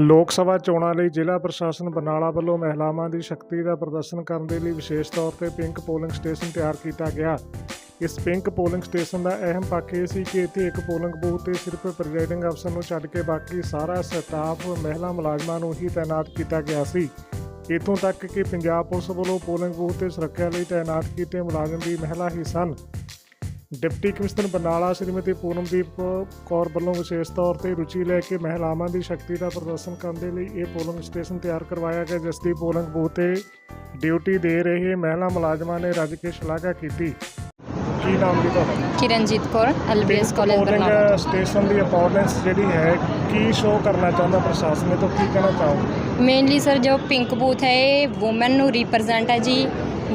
ਲੋਕ ਸਭਾ ਚੋਣਾਂ ਲਈ ਜ਼ਿਲ੍ਹਾ ਪ੍ਰਸ਼ਾਸਨ ਬਰਨਾਲਾ ਵੱਲੋਂ ਮਹਿਲਾਵਾਂ ਦੀ ਸ਼ਕਤੀ ਦਾ ਪ੍ਰਦਰਸ਼ਨ ਕਰਨ ਦੇ ਲਈ ਵਿਸ਼ੇਸ਼ ਤੌਰ ਤੇ ਪਿੰਕ ਪੋਲਿੰਗ ਸਟੇਸ਼ਨ ਤਿਆਰ ਕੀਤਾ ਗਿਆ। ਇਸ ਪਿੰਕ ਪੋਲਿੰਗ ਸਟੇਸ਼ਨ ਦਾ ਅਹਿਮ ਪੱਖ ਇਹ ਸੀ ਕਿ ਇੱਥੇ ਇੱਕ ਪੋਲਿੰਗ ਬੂਥ ਤੇ ਸਿਰਫ ਪ੍ਰੈਜ਼ਾਈਡਿੰਗ ਅਫਸਰ ਨੂੰ ਛੱਡ ਕੇ ਬਾਕੀ ਸਾਰਾ ਸਟਾਫ ਮਹਿਲਾ ਮੁਲਾਜ਼ਮਾਂ ਨੂੰ ਹੀ ਤਾਇਨਾਤ ਕੀਤਾ ਗਿਆ ਸੀ। ਇਥੋਂ ਤੱਕ ਕਿ ਪੰਜਾਬ ਪੁਲਿਸ ਵੱਲੋਂ ਪੋਲਿੰਗ ਬੂਥ ਤੇ ਸੁਰੱਖਿਆ ਲਈ ਤਾਇਨਾਤ ਕੀਤੇ ਮੁਲਾਜ਼ਮ ਵੀ ਮਹਿਲਾ ਹੀ ਸਨ। ਡਿਪਟੀ ਕਮਿਸ਼ਨਰ ਬਰਨਾਲਾ ਸ਼੍ਰੀਮਤੀ ਪੂਨਮਦੀਪ ਕੌਰ ਵੱਲੋਂ ਵਿਸ਼ੇਸ਼ ਤੌਰ ਤੇ ਰੁਚੀ ਲੈ ਕੇ ਮਹਿਲਾਵਾਂ ਦੀ ਸ਼ਕਤੀ ਦਾ ਪ੍ਰਦਰਸ਼ਨ ਕਰਨ ਦੇ ਲਈ ਇਹ ਪੋਲਿੰਗ ਸਟੇਸ਼ਨ ਤਿਆਰ ਕਰਵਾਇਆ ਗਿਆ ਜਿਸ ਦੀ ਪੋਲਿੰਗ ਬੂਥ ਤੇ ਡਿਊਟੀ ਦੇ ਰਹੇ ਮਹਿਲਾ ਮੁਲਾਜ਼ਮਾਂ ਨੇ ਰੱਜ ਕੇ ਸ਼ਲਾਘਾ ਕੀਤੀ। ਕੀ ਨਾਮ ਜੀ ਤੁਹਾਡਾ? Kiranjeet Kaur LBS college Barnala. Station ਦੀ ਇੰਪੋਰਟੈਂਸ ਜਿਹੜੀ ਹੈ ਕੀ ਸ਼ੋਅ ਕਰਨਾ ਚਾਹੁੰਦਾ ਪ੍ਰਸ਼ਾਸਨ ਨੇ ਤਾਂ ਕੀ ਕਹਿਣਾ ਚਾਹੋਗੇ? ਮੇਨਲੀ ਸਰ ਜੋ ਪਿੰਕ ਬੂਥ ਹੈ ਇਹ ਔਮਨ ਨੂੰ ਰਿਪਰੈਜ਼ੈਂਟ ਹੈ ਜੀ।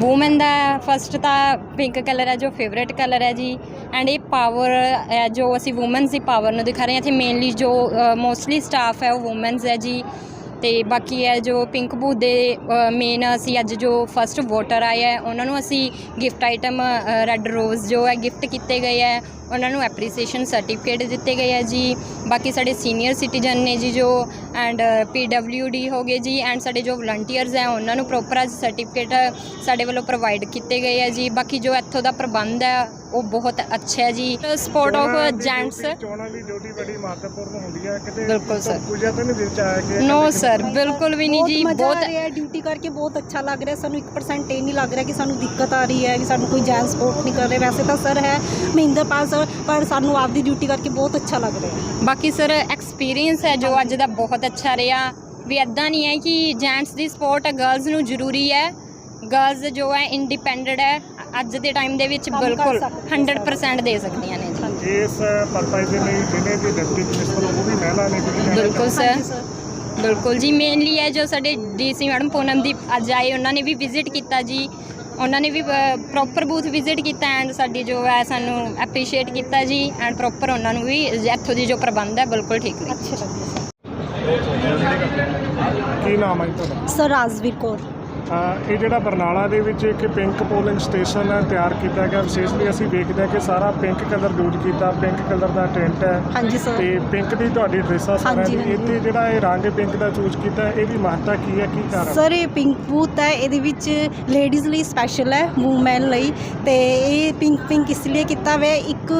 ਔਮਨ ਦਾ ਫਸਟ ਤਾਂ ਪਿੰਕ ਕਲਰ ਹੈ ਜੋ ਫੇਵਰੇਟ ਕਲਰ ਹੈ ਜੀ ਐਂਡ ਇਹ ਪਾਵਰ ਹੈ ਜੋ ਅਸੀਂ ਔਮਨਸ ਦੀ ਪਾਵਰ ਨੂੰ ਦਿਖਾ ਰਹੇ ਹਾਂ। ਇੱਥੇ ਮੇਨਲੀ ਜੋ ਮੋਸਟਲੀ ਸਟਾਫ ਹੈ ਉਹ ਔਮਨਸ ਹੈ ਜੀ। ਤੇ ਬਾਕੀ ਹੈ ਜੋ ਪਿੰਕ ਬੂਥ ਦੇ ਮੇਨ ਅਸੀਂ ਅੱਜ ਜੋ ਫਸਟ ਵੋਟਰ ਆਏ ਹੈ, ਉਹਨਾਂ ਨੂੰ ਅਸੀਂ ਗਿਫਟ ਆਈਟਮ ਰੈੱਡ ਰੋਜ਼ ਜੋ ਹੈ ਗਿਫਟ ਕੀਤੇ ਗਏ ਹੈ, ਉਹਨਾਂ ਨੂੰ ਐਪਰੀਸੀਏਸ਼ਨ ਸਰਟੀਫਿਕੇਟ ਦਿੱਤੇ ਗਏ ਹੈ ਜੀ। ਬਾਕੀ ਸਾਡੇ ਸੀਨੀਅਰ ਸਿਟੀਜ਼ਨ ਨੇ ਜੀ ਜੋ ਐਂਡ ਡੀ ਹੋ ਗਏ ਜੀ ਐਂਡ ਸਾਡੇ ਜੋ ਵਲੰਟੀਅਰਸ ਹੈ ਉਹਨਾਂ ਨੂੰ ਪ੍ਰੋਪਰ ਅੱਜ ਸਰਟੀਫਿਕੇਟ ਸਾਡੇ ਵੱਲੋਂ ਪ੍ਰੋਵਾਈਡ ਕੀਤੇ ਗਏ ਹੈ ਜੀ। ਬਾਕੀ ਜੋ ਇੱਥੋਂ ਦਾ ਪ੍ਰਬੰਧ ਹੈ ਉਹ ਬਹੁਤ ਅੱਛਾ ਹੈ ਜੀ। ਸਪੋਰਟ ਆਫ ਜੈਂਟਸ duty- ਚੋਣਾਂ ਦੀ ਡਿਊਟੀ ਬੜੀ ਮਹੱਤਵਪੂਰਨ ਹੁੰਦੀ ਹੈ। ਕਿਤੇ ਬਿਲਕੁਲ ਸਰ। ਕੁਝ ਤਾਂ ਨਹੀਂ ਦਿਲ ਚ ਆਇਆ ਕਿ ਨੋ ਸਰ ਬਿਲਕੁਲ ਵੀ ਨਹੀਂ ਜੀ ਮਜ਼ਾ ਬਹੁਤ ਆ ਰਿਹਾ ਡਿਊਟੀ ਕਰਕੇ ਬਹੁਤ ਅੱਛਾ ਲੱਗ ਰਿਹਾ। ਸਾਨੂੰ 1% ਇਹ ਨਹੀਂ ਲੱਗ ਰਿਹਾ ਕਿ ਸਾਨੂੰ ਦਿੱਕਤ ਆ ਰਹੀ ਹੈ ਵੀ ਸਾਨੂੰ ਕੋਈ ਜੈਨ ਸਪੋਰਟ ਨਹੀਂ ਕਰ ਰਿਹਾ। ਵੈਸੇ ਤਾਂ ਸਰ ਹੈ ਮਹਿੰਦਰ ਪਾਲ ਸਰ ਪਰ ਸਾਨੂੰ ਆਪਦੀ ਡਿਊਟੀ ਕਰਕੇ ਬਹੁਤ ਅੱਛਾ ਲੱਗ ਰਿਹਾ ਹੈ। ਬਾਕੀ ਸਰ ਐਕਸਪੀਰੀਅੰਸ ਹੈ ਜੋ ਅੱਜ ਦਾ ਬਹੁਤ ਅੱਛਾ ਰਿਹਾ। ਵੀ ਐਦਾਂ ਨਹੀਂ ਹੈ ਕਿ ਜੈਂਟਸ ਦੀ ਸਪੋਰਟ ਗਰਲਸ ਨੂੰ ਜ਼ਰੂਰੀ ਹੈ। ਗਰਲਸ ਜੋ ਹੈ ਇੰਡੀਪੈਂਡੈਂਟ ਹੈ। ਅੱਜ ਦੇ ਟਾਈਮ ਦੇ ਵਿੱਚ ਬਿਲਕੁਲ ਸਕਦੀਆਂ 100% ਦੇ ਸਕਦੀਆਂ ਨੇ ਜੀ। ਇਸ ਪਰਪਸ ਦੇ ਲਈ ਜਿਹਨੇ ਵੀ ਡਿਪਟੀ ਕਮਿਸ਼ਨਰ ਉਹ ਵੀ ਮਹਿਲਾ ਨੇ ਬਿਲਕੁਲ ਸਰ। ਬਿਲਕੁਲ ਜੀ। ਮੇਨਲੀ ਹੈ ਜੋ ਸਾਡੇ ਡੀਸੀ ਮੈਡਮ ਪੂਨਮਦੀਪ ਅੱਜ ਆਏ ਉਹਨਾਂ ਨੇ ਵੀ ਵਿਜ਼ਿਟ ਕੀਤਾ ਜੀ। ਉਹਨਾਂ ਨੇ ਵੀ ਪ੍ਰੋਪਰ ਬੂਥ ਵਿਜ਼ਿਟ ਕੀਤਾ ਐਂਡ ਸਾਡੀ ਜੋ ਹੈ ਸਾਨੂੰ ਐਪਰੀਸ਼ੀਏਟ ਕੀਤਾ ਜੀ ਐਂਡ ਪ੍ਰੋਪਰ ਉਹਨਾਂ ਨੂੰ ਵੀ ਇੱਥੋਂ ਦੀ ਜੋ ਪ੍ਰਬੰਧ ਹੈ ਬਿਲਕੁਲ ਠੀਕ ਅੱਛੇ ਲੱਗੇ ਕੀ ਨਾਮ ਹੈ ਤੁਹਾਡਾ? ਸਰ ਰਾਜਵੀਰ ਕੌਰ। ਇਹ ਜਿਹੜਾ ਬਰਨਾਲਾ ਦੇ ਵਿੱਚ ਇੱਕ ਪਿੰਕ ਪੋਲਿੰਗ ਸਟੇਸ਼ਨ ਹੈ ਤਿਆਰ ਕੀਤਾ ਗਿਆ। ਵਿਸ਼ੇਸ਼ਲੀ ਅਸੀਂ ਵੇਖਦੇ ਹਾਂ ਕਿ ਸਾਰਾ ਪਿੰਕ ਕਲਰ ਯੂਜ਼ ਕੀਤਾ। ਪਿੰਕ ਕਲਰ ਦਾ ਟੈਂਟ ਹੈ। ਹਾਂਜੀ ਸਰ ਤੇ ਪਿੰਕ ਦੀ ਤੁਹਾਡੀ ਡਰੈਸ ਹਾਂਜੀ। ਇੱਥੇ ਜਿਹੜਾ ਇਹ ਰੰਗ ਪਿੰਕ ਦਾ ਚੂਜ਼ ਕੀਤਾ ਇਹਦੀ ਮਹੱਤਤਾ ਕੀ ਹੈ ਕੀ ਕਾਰਨ? ਸਰ ਇਹ ਪਿੰਕ ਬੂਥ ਹੈ। ਇਹਦੇ ਵਿੱਚ ਲੇਡੀਜ਼ ਲਈ ਸਪੈਸ਼ਲ ਹੈ ਵੂਮੈਨ ਲਈ। ਤੇ ਇਹ ਪਿੰਕ ਪਿੰਕ ਇਸ ਲਈ ਕੀਤਾ ਹੋਇਆ ਇੱਕ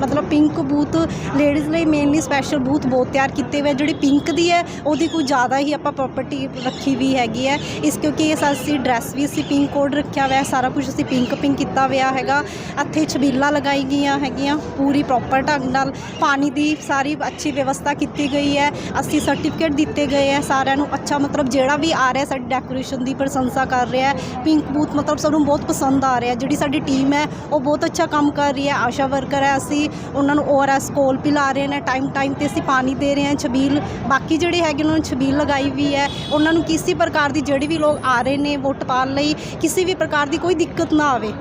ਮਤਲਬ ਪਿੰਕ ਬੂਥ ਲੇਡੀਜ਼ ਲਈ ਮੇਨਲੀ ਸਪੈਸ਼ਲ ਬੂਥ ਬਹੁਤ ਤਿਆਰ ਕੀਤੇ ਹੋਏ ਜਿਹੜੀ ਪਿੰਕ ਦੀ ਹੈ, ਉਹਦੀ ਕੁਝ ਜ਼ਿਆਦਾ ਹੀ ਆਪਾਂ ਪ੍ਰਾਪਰਟੀ ਰੱਖੀ ਵੀ ਹੈਗੀ ਹੈ। ਇਸ ਕਿਉਂਕਿ ਇਹ ਅਸੀਂ ਡਰੈਸ ਵੀ ਅਸੀਂ ਪਿੰਕ ਕੋਡ ਰੱਖਿਆ ਹੋਇਆ ਸਾਰਾ ਕੁਝ ਅਸੀਂ ਪਿੰਕ ਪਿੰਕ ਕੀਤਾ ਹੋਇਆ ਹੈਗਾ। ਇੱਥੇ ਛਬੀਲਾਂ ਲਗਾਈ ਗਈਆਂ ਹੈਗੀਆਂ, ਪੂਰੀ ਪ੍ਰੋਪਰ ਢੰਗ ਨਾਲ ਪਾਣੀ ਦੀ ਸਾਰੀ ਅੱਛੀ ਵਿਵਸਥਾ ਕੀਤੀ ਗਈ ਹੈ। ਅਸੀਂ ਸਰਟੀਫਿਕੇਟ ਦਿੱਤੇ ਗਏ ਹੈ ਸਾਰਿਆਂ ਨੂੰ। ਅੱਛਾ ਮਤਲਬ ਜਿਹੜਾ ਵੀ ਆ ਰਿਹਾ ਸਾਡੀ ਡੈਕੋਰੇਸ਼ਨ ਦੀ ਪ੍ਰਸ਼ੰਸਾ ਕਰ ਰਿਹਾ ਹੈ। ਪਿੰਕ ਬੂਥ ਮਤਲਬ ਸਾਨੂੰ ਬਹੁਤ ਪਸੰਦ ਆ ਰਿਹਾ ਜਿਹੜੀ ਸਾਡੀ ਟੀਮ ਹੈ, ਉਹ ਬਹੁਤ ਅੱਛਾ ਕੰਮ ਕਰ ਰਹੀ ਹੈ। ਆਸ਼ਾ ਵਰਕਰ ਹੈ, ਅਸੀਂ ਉਹਨਾਂ ਨੂੰ ਓਆਰਐਸ ਕੋਲ ਪਿਲਾ ਰਹੇ ਨੇ ਟਾਈਮ ਟਾਈਮ ਤੇ ਅਸੀਂ ਪਾਣੀ ਦੇ ਰਹੇ ਹਾਂ, ਛਬੀਲ, ਬਾਕੀ ਜਿਹੜੇ ਹੈਗੇ ਉਹਨਾਂ ਨੂੰ ਛਬੀਲ ਲਗਾਈ ਵੀ ਹੈ। ਉਹਨਾਂ ਨੂੰ ਕਿਸੇ ਪ੍ਰਕਾਰ ਦੀ ਜਿਹੜੇ ਵੀ ਲੋਕ ਆ ਰਹੇ ਨੇ ਵੋਟ ਪਾਉਣ ਲਈ, ਕਿਸੇ ਵੀ ਪ੍ਰਕਾਰ ਦੀ ਕੋਈ ਦਿੱਕਤ ਨਾ ਆਵੇ।